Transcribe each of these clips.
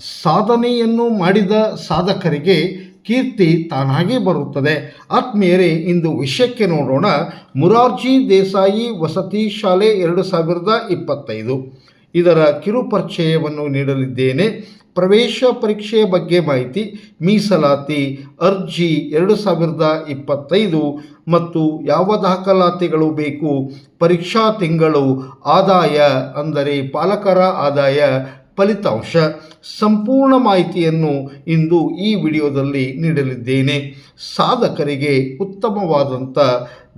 ಸಾಧನೆಯನ್ನು ಮಾಡಿದ ಸಾಧಕರಿಗೆ ಕೀರ್ತಿ ತಾನಾಗೇ ಬರುತ್ತದೆ. ಆತ್ಮೀಯರೇ, ಇಂದು ವಿಷಯಕ್ಕೆ ನೋಡೋಣ. ಮುರಾರ್ಜಿ ದೇಸಾಯಿ ವಸತಿ ಶಾಲೆ ಎರಡು ಸಾವಿರದ ಇಪ್ಪತ್ತೈದು. ಇದರ ಕಿರುಪರಿಚಯವನ್ನು ನೀಡಲಿದ್ದೇನೆ. ಪ್ರವೇಶ ಪರೀಕ್ಷೆಯ ಬಗ್ಗೆ ಮಾಹಿತಿ, ಮೀಸಲಾತಿ, ಅರ್ಜಿ ಎರಡು ಸಾವಿರದ ಇಪ್ಪತ್ತೈದು ಮತ್ತು ಯಾವ ದಾಖಲಾತಿಗಳು ಬೇಕು, ಪರೀಕ್ಷಾ ತಿಂಗಳು, ಆದಾಯ ಅಂದರೆ ಪಾಲಕರ ಆದಾಯ ಫಲಿತಾಂಶ ಸಂಪೂರ್ಣ ಮಾಹಿತಿಯನ್ನು ಇಂದು ಈ ವಿಡಿಯೋದಲ್ಲಿ ನೀಡಲಿದ್ದೇನೆ. ಸಾಧಕರಿಗೆ ಉತ್ತಮವಾದಂಥ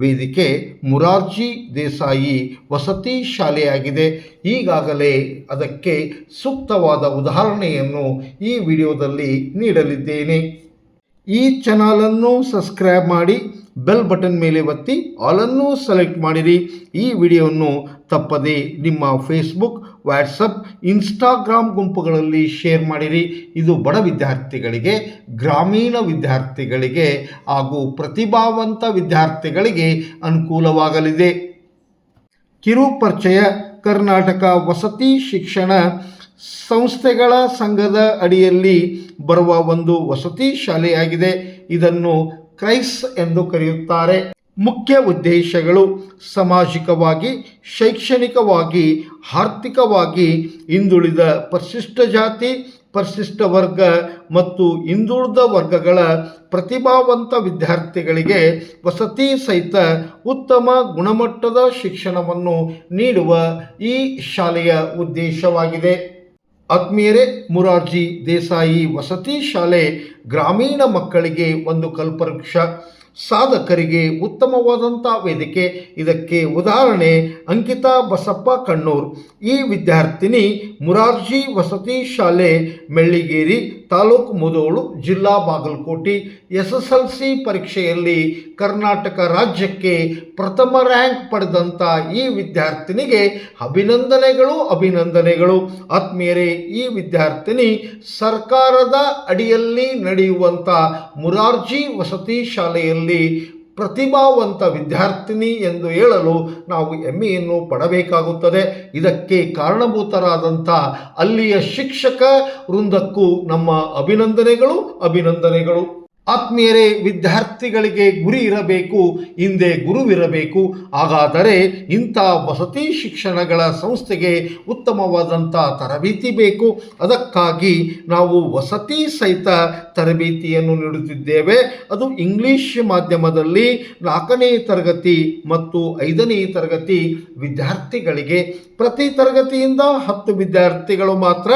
ವೇದಿಕೆ ಮುರಾರ್ಜಿ ದೇಸಾಯಿ ವಸತಿ ಶಾಲೆಯಾಗಿದೆ. ಈಗಾಗಲೇ ಅದಕ್ಕೆ ಸೂಕ್ತವಾದ ಉದಾಹರಣೆಯನ್ನು ಈ ವಿಡಿಯೋದಲ್ಲಿ ನೀಡಲಿದ್ದೇನೆ. ಈ ಚಾನಲನ್ನು ಸಬ್ಸ್ಕ್ರೈಬ್ ಮಾಡಿ, ಬೆಲ್ ಬಟನ್ ಮೇಲೆ ಒತ್ತಿ ಆಲನ್ನು ಸೆಲೆಕ್ಟ್ ಮಾಡಿರಿ. ಈ ವಿಡಿಯೋವನ್ನು ತಪ್ಪದೆ ನಿಮ್ಮ ಫೇಸ್ಬುಕ್ ವಾಟ್ಸಪ್, ಇನ್ಸ್ಟಾಗ್ರಾಮ್ ಗುಂಪುಗಳಲ್ಲಿ ಶೇರ್ ಮಾಡಿರಿ. ಇದು ಬಡ ವಿದ್ಯಾರ್ಥಿಗಳಿಗೆ, ಗ್ರಾಮೀಣ ವಿದ್ಯಾರ್ಥಿಗಳಿಗೆ ಹಾಗೂ ಪ್ರತಿಭಾವಂತ ವಿದ್ಯಾರ್ಥಿಗಳಿಗೆ ಅನುಕೂಲವಾಗಲಿದೆ. ಕಿರು ಪರಿಚಯ, ಕರ್ನಾಟಕ ವಸತಿ ಶಿಕ್ಷಣ ಸಂಸ್ಥೆಗಳ ಸಂಘದ ಅಡಿಯಲ್ಲಿ ಬರುವ ಒಂದು ವಸತಿ ಶಾಲೆಯಾಗಿದೆ. ಇದನ್ನು ಕ್ರೈಸ್ ಎಂದು ಕರೆಯುತ್ತಾರೆ. ಮುಖ್ಯ ಉದ್ದೇಶಗಳು ಸಾಮಾಜಿಕವಾಗಿ, ಶೈಕ್ಷಣಿಕವಾಗಿ, ಆರ್ಥಿಕವಾಗಿ ಹಿಂದುಳಿದ ಪರಿಶಿಷ್ಟ ಜಾತಿ, ಪರಿಶಿಷ್ಟ ವರ್ಗ ಮತ್ತು ಹಿಂದುಳಿದ ವರ್ಗಗಳ ಪ್ರತಿಭಾವಂತ ವಿದ್ಯಾರ್ಥಿಗಳಿಗೆ ವಸತಿ ಸಹಿತ ಉತ್ತಮ ಗುಣಮಟ್ಟದ ಶಿಕ್ಷಣವನ್ನು ನೀಡುವ ಈ ಶಾಲೆಯ ಉದ್ದೇಶವಾಗಿದೆ. ಆತ್ಮೀಯರೇ, ಮುರಾರ್ಜಿ ದೇಸಾಯಿ ವಸತಿ ಶಾಲೆ ಗ್ರಾಮೀಣ ಮಕ್ಕಳಿಗೆ ಒಂದು ಕಲ್ಪವೃಕ್ಷ. ಸಾಧಕರಿಗೆ ಉತ್ತಮವಾದಂಥ ವೇದಿಕೆ. ಇದಕ್ಕೆ ಉದಾಹರಣೆ ಅಂಕಿತಾ ಬಸಪ್ಪ ಕಣ್ಣೂರ್. ಈ ವಿದ್ಯಾರ್ಥಿನಿ ಮುರಾರ್ಜಿ ವಸತಿ ಶಾಲೆ ಮೆಳ್ಳಿಗೇರಿ ತಾಲೂಕು ಮುದೋಳು, ಜಿಲ್ಲಾ Bagalkot S S L C ಪರೀಕ್ಷೆಯಲ್ಲಿ ಕರ್ನಾಟಕ ರಾಜ್ಯಕ್ಕೆ ಪ್ರಥಮ ರ್ಯಾಂಕ್ ಪಡೆದಂಥ ಈ ವಿದ್ಯಾರ್ಥಿನಿಗೆ ಅಭಿನಂದನೆಗಳು ಅಭಿನಂದನೆಗಳು. ಆತ್ಮೀಯರೇ, ಈ ವಿದ್ಯಾರ್ಥಿನಿ ಸರ್ಕಾರದ ಅಡಿಯಲ್ಲಿ ನಡೆಯುವಂಥ ಮುರಾರ್ಜಿ ವಸತಿ ಶಾಲೆಯಲ್ಲಿ ಪ್ರತಿಭಾವಂತ ವಿದ್ಯಾರ್ಥಿನಿ ಎಂದು ಹೇಳಲು ನಾವು ಹೆಮ್ಮೆಯನ್ನು ಪಡಬೇಕಾಗುತ್ತದೆ. ಇದಕ್ಕೆ ಕಾರಣಭೂತರಾದಂಥ ಅಲ್ಲಿಯ ಶಿಕ್ಷಕ ವೃಂದಕ್ಕೂ ನಮ್ಮ ಅಭಿನಂದನೆಗಳು ಅಭಿನಂದನೆಗಳು. ಆತ್ಮೀಯರೇ, ವಿದ್ಯಾರ್ಥಿಗಳಿಗೆ ಗುರಿ ಇರಬೇಕು, ಹಿಂದೆ ಗುರುವಿರಬೇಕು. ಹಾಗಾದರೆ ಇಂಥ ವಸತಿ ಶಿಕ್ಷಣಗಳ ಸಂಸ್ಥೆಗೆ ಉತ್ತಮವಾದಂಥ ತರಬೇತಿ ಬೇಕು. ಅದಕ್ಕಾಗಿ ನಾವು ವಸತಿ ಸಹಿತ ತರಬೇತಿಯನ್ನು ನೀಡುತ್ತಿದ್ದೇವೆ. ಅದು ಇಂಗ್ಲಿಷ್ ಮಾಧ್ಯಮದಲ್ಲಿ ನಾಲ್ಕನೇ ತರಗತಿ ಮತ್ತು ಐದನೇ ತರಗತಿ ವಿದ್ಯಾರ್ಥಿಗಳಿಗೆ. ಪ್ರತಿ ತರಗತಿಯಿಂದ ಹತ್ತು ವಿದ್ಯಾರ್ಥಿಗಳು ಮಾತ್ರ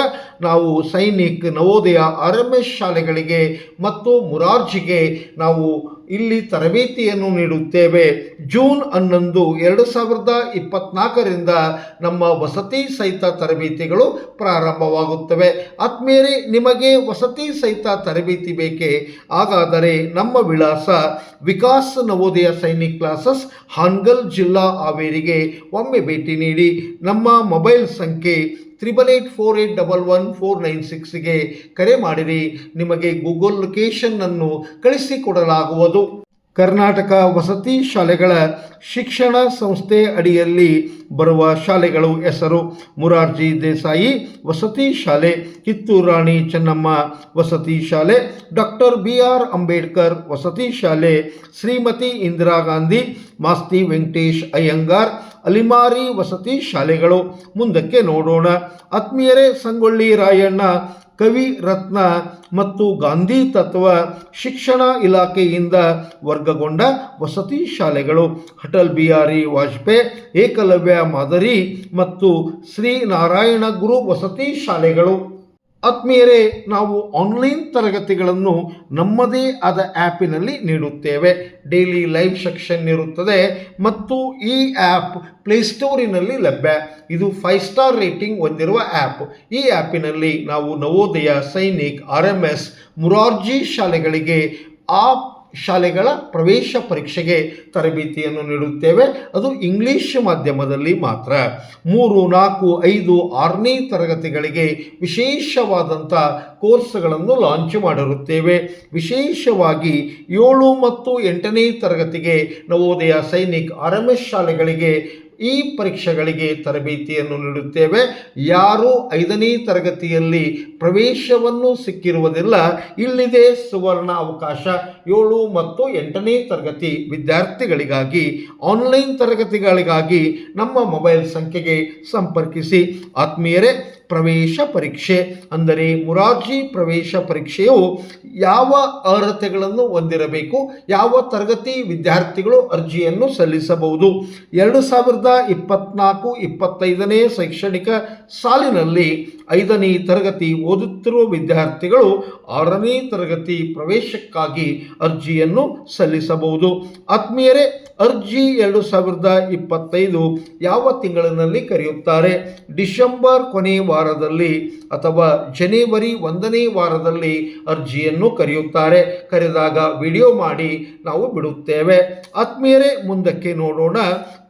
ನಾವು Sainik Navodaya R M S ಶಾಲೆಗಳಿಗೆ ಮತ್ತು ಮುರಾರ್ಜಿಗೆ ನಾವು ಇಲ್ಲಿ ತರಬೇತಿಯನ್ನು ನೀಡುತ್ತೇವೆ. ಜೂನ್ ಹನ್ನೊಂದು, ಎರಡು ಸಾವಿರದ ಇಪ್ಪತ್ನಾಲ್ಕರಿಂದ ನಮ್ಮ ವಸತಿ ಸಹಿತ ತರಬೇತಿಗಳು ಪ್ರಾರಂಭವಾಗುತ್ತವೆ. ಆತ್ಮೀಯರೇ, ನಿಮಗೆ ವಸತಿ ಸಹಿತ ತರಬೇತಿ ಬೇಕೇ? ಹಾಗಾದರೆ ನಮ್ಮ ವಿಳಾಸ ವಿಕಾಸ್ ನವೋದಯ ಸೈನಿಕ್ ಕ್ಲಾಸಸ್, ಹಾನ್ಗಲ್ ಜಿಲ್ಲಾ ಹಾವೇರಿಗೆ ಒಮ್ಮೆ ಭೇಟಿ ನೀಡಿ. ನಮ್ಮ ಮೊಬೈಲ್ ಸಂಖ್ಯೆ triple eight four eight double one four nine ಸಿಕ್ಸ್ಗೆ ಕರೆ ಮಾಡಿರಿ. ನಿಮಗೆ ಗೂಗಲ್ ಲೊಕೇಶನ್ನನ್ನು ಕಳಿಸಿಕೊಡಲಾಗುವುದು ಕರ್ನಾಟಕ ವಸತಿ ಶಾಲೆಗಳ ಶಿಕ್ಷಣ ಸಂಸ್ಥೆ ಅಡಿಯಲ್ಲಿ ಬರುವ ಶಾಲೆಗಳು ಹೆಸರು ಮುರಾರ್ಜಿ ದೇಸಾಯಿ ವಸತಿ ಶಾಲೆ, ಕಿತ್ತೂರು ರಾಣಿ ಚೆನ್ನಮ್ಮ ವಸತಿ ಶಾಲೆ, ಡಾಕ್ಟರ್ ಬಿ ಆರ್ ಅಂಬೇಡ್ಕರ್ ವಸತಿ ಶಾಲೆ, ಶ್ರೀಮತಿ ಇಂದಿರಾ ಗಾಂಧಿ, ಮಾಸ್ತಿ ವೆಂಕಟೇಶ್ ಅಯ್ಯಂಗಾರ್, ಅಲಿಮಾರಿ ವಸತಿ ಶಾಲೆಗಳು. ಮುಂದಕ್ಕೆ ನೋಡೋಣ. ಆತ್ಮೀಯರೇ, ಸಂಗೊಳ್ಳಿ ರಾಯಣ್ಣ, ಕವಿ ರತ್ನ ಮತ್ತು ಗಾಂಧಿ ತತ್ವ ಶಿಕ್ಷಣ ಇಲಾಖೆಯಿಂದ ವರ್ಗಗೊಂಡ ವಸತಿ ಶಾಲೆಗಳು. ಅಟಲ್ ಬಿಹಾರಿ ವಾಜಪೇಯಿ, ಏಕಲವ್ಯ ಮಾದರಿ ಮತ್ತು ಶ್ರೀ ನಾರಾಯಣ ಗುರು ವಸತಿ ಶಾಲೆಗಳು. ಆತ್ಮೀಯರೇ, ನಾವು ಆನ್ಲೈನ್ ತರಗತಿಗಳನ್ನು ನಮ್ಮದೇ ಆದ ಆ್ಯಪಿನಲ್ಲಿ ನೀಡುತ್ತೇವೆ. ಡೈಲಿ ಲೈವ್ ಸೆಕ್ಷನ್ ಇರುತ್ತದೆ ಮತ್ತು ಈ ಆ್ಯಪ್ ಪ್ಲೇಸ್ಟೋರಿನಲ್ಲಿ ಲಭ್ಯ. ಇದು ಫೈವ್ ಸ್ಟಾರ್ ರೇಟಿಂಗ್ ಹೊಂದಿರುವ ಆ್ಯಪ್. ಈ ಆ್ಯಪಿನಲ್ಲಿ ನಾವು Navodaya, Sainik, R M S, Murarji ಶಾಲೆಗಳಿಗೆ ಆ ಶಾಲೆಗಳ ಪ್ರವೇಶ ಪರೀಕ್ಷೆಗೆ ತರಬೇತಿಯನ್ನು ನೀಡುತ್ತೇವೆ. ಅದು ಇಂಗ್ಲಿಷ್ ಮಾಧ್ಯಮದಲ್ಲಿ ಮಾತ್ರ. ಮೂರು, ನಾಲ್ಕು, ಐದು, ಆರನೇ ತರಗತಿಗಳಿಗೆ ವಿಶೇಷವಾದಂಥ ಕೋರ್ಸ್ಗಳನ್ನು ಲಾಂಚ್ ಮಾಡಿರುತ್ತೇವೆ. ವಿಶೇಷವಾಗಿ ಏಳು ಮತ್ತು ಎಂಟನೇ ತರಗತಿಗೆ Navodaya Sainik R M S ಶಾಲೆಗಳಿಗೆ ಈ ಪರೀಕ್ಷೆಗಳಿಗೆ ತರಬೇತಿಯನ್ನು ನೀಡುತ್ತೇವೆ. ಯಾರು ಐದನೇ ತರಗತಿಯಲ್ಲಿ ಪ್ರವೇಶವನ್ನು ಸಿಕ್ಕಿರುವುದಿಲ್ಲ, ಇಲ್ಲಿದೆ ಸುವರ್ಣ ಅವಕಾಶ. ಏಳು ಮತ್ತು ಎಂಟನೇ ತರಗತಿ ವಿದ್ಯಾರ್ಥಿಗಳಿಗಾಗಿ, ಆನ್ಲೈನ್ ತರಗತಿಗಳಿಗಾಗಿ ನಮ್ಮ ಮೊಬೈಲ್ ಸಂಖ್ಯೆಗೆ ಸಂಪರ್ಕಿಸಿ. ಆತ್ಮೀಯರೇ ಪ್ರವೇಶ ಪರೀಕ್ಷೆ ಅಂದರೆ ಮುರಾರ್ಜಿ ಪ್ರವೇಶ ಪರೀಕ್ಷೆಯು ಯಾವ ಅರ್ಹತೆಗಳನ್ನು ಹೊಂದಿರಬೇಕು, ಯಾವ ತರಗತಿ ವಿದ್ಯಾರ್ಥಿಗಳು ಅರ್ಜಿಯನ್ನು ಸಲ್ಲಿಸಬಹುದು. ಎರಡು ಸಾವಿರದ ಇಪ್ಪತ್ನಾಲ್ಕು ಇಪ್ಪತ್ತೈದನೇ ಶೈಕ್ಷಣಿಕ ಸಾಲಿನಲ್ಲಿ ಐದನೇ ತರಗತಿ ಓದುತ್ತಿರುವ ವಿದ್ಯಾರ್ಥಿಗಳು ಆರನೇ ತರಗತಿ ಪ್ರವೇಶಕ್ಕಾಗಿ ಅರ್ಜಿಯನ್ನು ಸಲ್ಲಿಸಬಹುದು. ಆತ್ಮೀಯರೇ, ಅರ್ಜಿ ಎರಡು ಸಾವಿರದ ಇಪ್ಪತ್ತೈದು ಯಾವ ತಿಂಗಳಿನಲ್ಲಿ ಕರೆಯುತ್ತಾರೆ? ಡಿಸೆಂಬರ್ ಕೊನೆ ವಾರದಲ್ಲಿ ಅಥವಾ ಜನವರಿ ಒಂದನೇ ವಾರದಲ್ಲಿ ಅರ್ಜಿಯನ್ನು ಕರೆಯುತ್ತಾರೆ. ಕರೆದಾಗ ವಿಡಿಯೋ ಮಾಡಿ ನಾವು ಬಿಡುತ್ತೇವೆ. ಆತ್ಮೀಯರೇ, ಮುಂದಕ್ಕೆ ನೋಡೋಣ.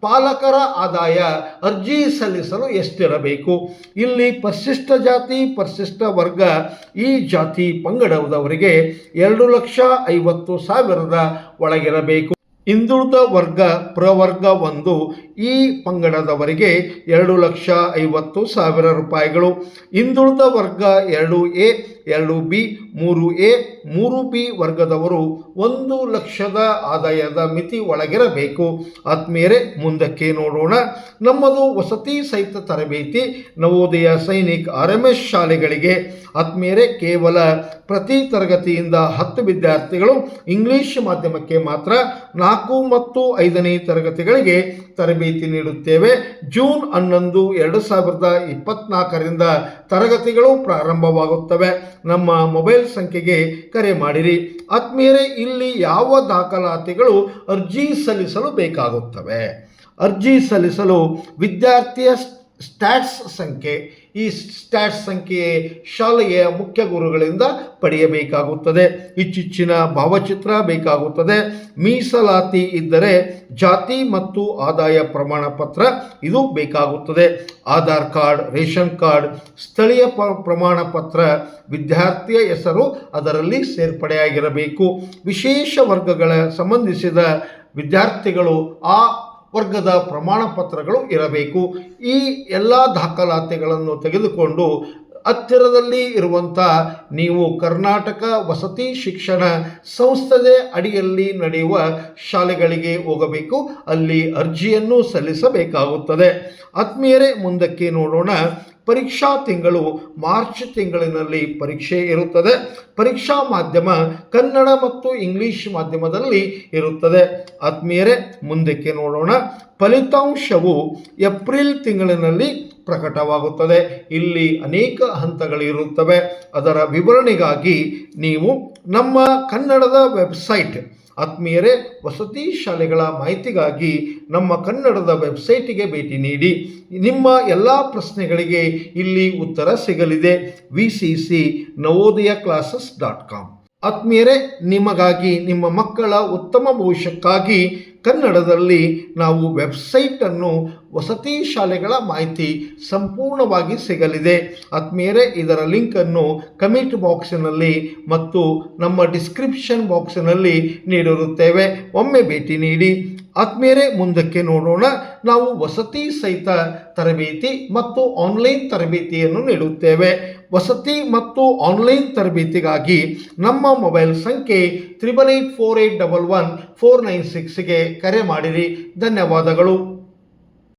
ಪಾಲಕರ ಆದಾಯ ಅರ್ಜಿ ಸಲ್ಲಿಸಲು ಎಷ್ಟಿರಬೇಕು? ಇಲ್ಲಿ ಪರಿಶಿಷ್ಟ ಜಾತಿ, ಪರಿಶಿಷ್ಟ ವರ್ಗ, ಈ ಜಾತಿ ಪಂಗಡದವರಿಗೆ ಎರಡು ಲಕ್ಷ ಐವತ್ತು ಸಾವಿರದ ಒಳಗಿರಬೇಕು. ಹಿಂದುಳಿದ ವರ್ಗ ಪ್ರವರ್ಗ ಒಂದು ಈ ಪಂಗಡದವರಿಗೆ ಎರಡು ಲಕ್ಷ ಐವತ್ತು ಸಾವಿರ ರೂಪಾಯಿಗಳು. ಹಿಂದುಳಿದ ವರ್ಗ ಎರಡು ಎ ಎರಡು ಬಿ, ಮೂರು ಎ, ಮೂರು ಬಿ ವರ್ಗದವರು ಒಂದು ಲಕ್ಷದ ಆದಾಯದ ಮಿತಿ ಒಳಗಿರಬೇಕು. ಆತ್ಮೀಯರೇ, ಮುಂದಕ್ಕೆ ನೋಡೋಣ. ನಮ್ಮದು ವಸತಿ ಸಹಿತ ತರಬೇತಿ Navodaya Sainik R M S ಶಾಲೆಗಳಿಗೆ. ಆತ್ಮೀಯರೇ, ಕೇವಲ ಪ್ರತಿ ತರಗತಿಯಿಂದ ಹತ್ತು ವಿದ್ಯಾರ್ಥಿಗಳು ಇಂಗ್ಲಿಷ್ ಮಾಧ್ಯಮಕ್ಕೆ ಮಾತ್ರ ನಾಲ್ಕು ಮತ್ತು ಐದನೇ ತರಗತಿಗಳಿಗೆ ತರಬೇತಿ ನೀಡುತ್ತೇವೆ. ಜೂನ್ ಹನ್ನೊಂದು, ಎರಡು ಸಾವಿರದ ಇಪ್ಪತ್ನಾಲ್ಕರಿಂದ ತರಗತಿಗಳು ಪ್ರಾರಂಭವಾಗುತ್ತವೆ. ನಮ್ಮ ಮೊಬೈಲ್ ಸಂಖ್ಯೆಗೆ ಕರೆ ಮಾಡಿರಿ. ಆತ್ಮೀಯರೇ, ಇಲ್ಲಿ ಯಾವ ದಾಖಲಾತಿಗಳು ಅರ್ಜಿ ಸಲ್ಲಿಸಲು ಬೇಕಾಗುತ್ತವೆ? ಅರ್ಜಿ ಸಲ್ಲಿಸಲು ವಿದ್ಯಾರ್ಥಿಯ ಸ್ಟ್ಯಾಟ್ಸ್ ಸಂಖ್ಯೆ ಈ ಸ್ಟ್ಯಾಟ್ ಸಂಖ್ಯೆ ಶಾಲೆಯ ಮುಖ್ಯ ಗುರುಗಳಿಂದ ಪಡೆಯಬೇಕಾಗುತ್ತದೆ. ಇಚ್ಚಿಚ್ಚಿನ ಭಾವಚಿತ್ರ ಬೇಕಾಗುತ್ತದೆ. ಮೀಸಲಾತಿ ಇದ್ದರೆ ಜಾತಿ ಮತ್ತು ಆದಾಯ ಪ್ರಮಾಣ ಪತ್ರ ಇದು ಬೇಕಾಗುತ್ತದೆ. ಆಧಾರ್ ಕಾರ್ಡ್, ರೇಷನ್ ಕಾರ್ಡ್, ಸ್ಥಳೀಯ ಪ, ಪ್ರಮಾಣ ಪತ್ರ, ವಿದ್ಯಾರ್ಥಿಯ ಹೆಸರು ಅದರಲ್ಲಿ ಸೇರ್ಪಡೆಯಾಗಿರಬೇಕು. ವಿಶೇಷ ವರ್ಗಗಳ ಸಂಬಂಧಿಸಿದ ವಿದ್ಯಾರ್ಥಿಗಳು ಆ ವರ್ಗದ ಪ್ರಮಾಣ ಪತ್ರಗಳು ಇರಬೇಕು. ಈ ಎಲ್ಲ ದಾಖಲಾತಿಗಳನ್ನು ತೆಗೆದುಕೊಂಡು ಹತ್ತಿರದಲ್ಲಿ ಇರುವಂಥ ನೀವು ಕರ್ನಾಟಕ ವಸತಿ ಶಿಕ್ಷಣ ಸಂಸ್ಥೆಯ ಅಡಿಯಲ್ಲಿ ನಡೆಯುವ ಶಾಲೆಗಳಿಗೆ ಹೋಗಬೇಕು. ಅಲ್ಲಿ ಅರ್ಜಿಯನ್ನು ಸಲ್ಲಿಸಬೇಕಾಗುತ್ತದೆ. ಆತ್ಮೀಯರೇ, ಮುಂದಕ್ಕೆ ನೋಡೋಣ. ಪರೀಕ್ಷಾ ತಿಂಗಳು ಮಾರ್ಚ್ ತಿಂಗಳಿನಲ್ಲಿ ಪರೀಕ್ಷೆ ಇರುತ್ತದೆ. ಪರೀಕ್ಷಾ ಮಾಧ್ಯಮ ಕನ್ನಡ ಮತ್ತು ಇಂಗ್ಲಿಷ್ ಮಾಧ್ಯಮದಲ್ಲಿ ಇರುತ್ತದೆ. ಆತ್ಮೀಯರೇ, ಮುಂದಕ್ಕೆ ನೋಡೋಣ. ಫಲಿತಾಂಶವು ಏಪ್ರಿಲ್ ತಿಂಗಳಿನಲ್ಲಿ ಪ್ರಕಟವಾಗುತ್ತದೆ. ಇಲ್ಲಿ ಅನೇಕ ಹಂತಗಳಿರುತ್ತವೆ. ಅದರ ವಿವರಣೆಗಾಗಿ ನೀವು ನಮ್ಮ ಕನ್ನಡದ ವೆಬ್ಸೈಟ್ ಆತ್ಮೀಯರೇ, ವಸತಿ ಶಾಲೆಗಳ ಮಾಹಿತಿಗಾಗಿ ನಮ್ಮ ಕನ್ನಡದ ವೆಬ್ಸೈಟಿಗೆ ಭೇಟಿ ನೀಡಿ. ನಿಮ್ಮ ಎಲ್ಲ ಪ್ರಶ್ನೆಗಳಿಗೆ ಇಲ್ಲಿ ಉತ್ತರ ಸಿಗಲಿದೆ. V C C Navodaya classes dot com. ಆತ್ಮೀಯರೇ, ನಿಮಗಾಗಿ, ನಿಮ್ಮ ಮಕ್ಕಳ ಉತ್ತಮ ಭವಿಷ್ಯಕ್ಕಾಗಿ ಕನ್ನಡದಲ್ಲಿ ನಾವು ವೆಬ್ಸೈಟನ್ನು ವಸತಿ ಶಾಲೆಗಳ ಮಾಹಿತಿ ಸಂಪೂರ್ಣವಾಗಿ ಸಿಗಲಿದೆ. ಆತ್ಮೀಯರೇ, ಇದರ ಲಿಂಕನ್ನು ಕಮೆಂಟ್ ಬಾಕ್ಸಿನಲ್ಲಿ ಮತ್ತು ನಮ್ಮ ಡಿಸ್ಕ್ರಿಪ್ಷನ್ ಬಾಕ್ಸಿನಲ್ಲಿ ನೀಡಿರುತ್ತೇವೆ. ಒಮ್ಮೆ ಭೇಟಿ ನೀಡಿ. ಆತ್ಮೀಯರೇ, ಮುಂದಕ್ಕೆ ನೋಡೋಣ. ನಾವು ವಸತಿ ಸಹಿತ ತರಬೇತಿ ಮತ್ತು ಆನ್ಲೈನ್ ತರಬೇತಿಯನ್ನು ನೀಡುತ್ತೇವೆ. ವಸತಿ ಮತ್ತು ಆನ್ಲೈನ್ ತರಬೇತಿಗಾಗಿ ನಮ್ಮ ಮೊಬೈಲ್ ಸಂಖ್ಯೆ triple eight four eight double one four nine ಸಿಕ್ಸ್ಗೆ ಕರೆ ಮಾಡಿರಿ. ಧನ್ಯವಾದಗಳು.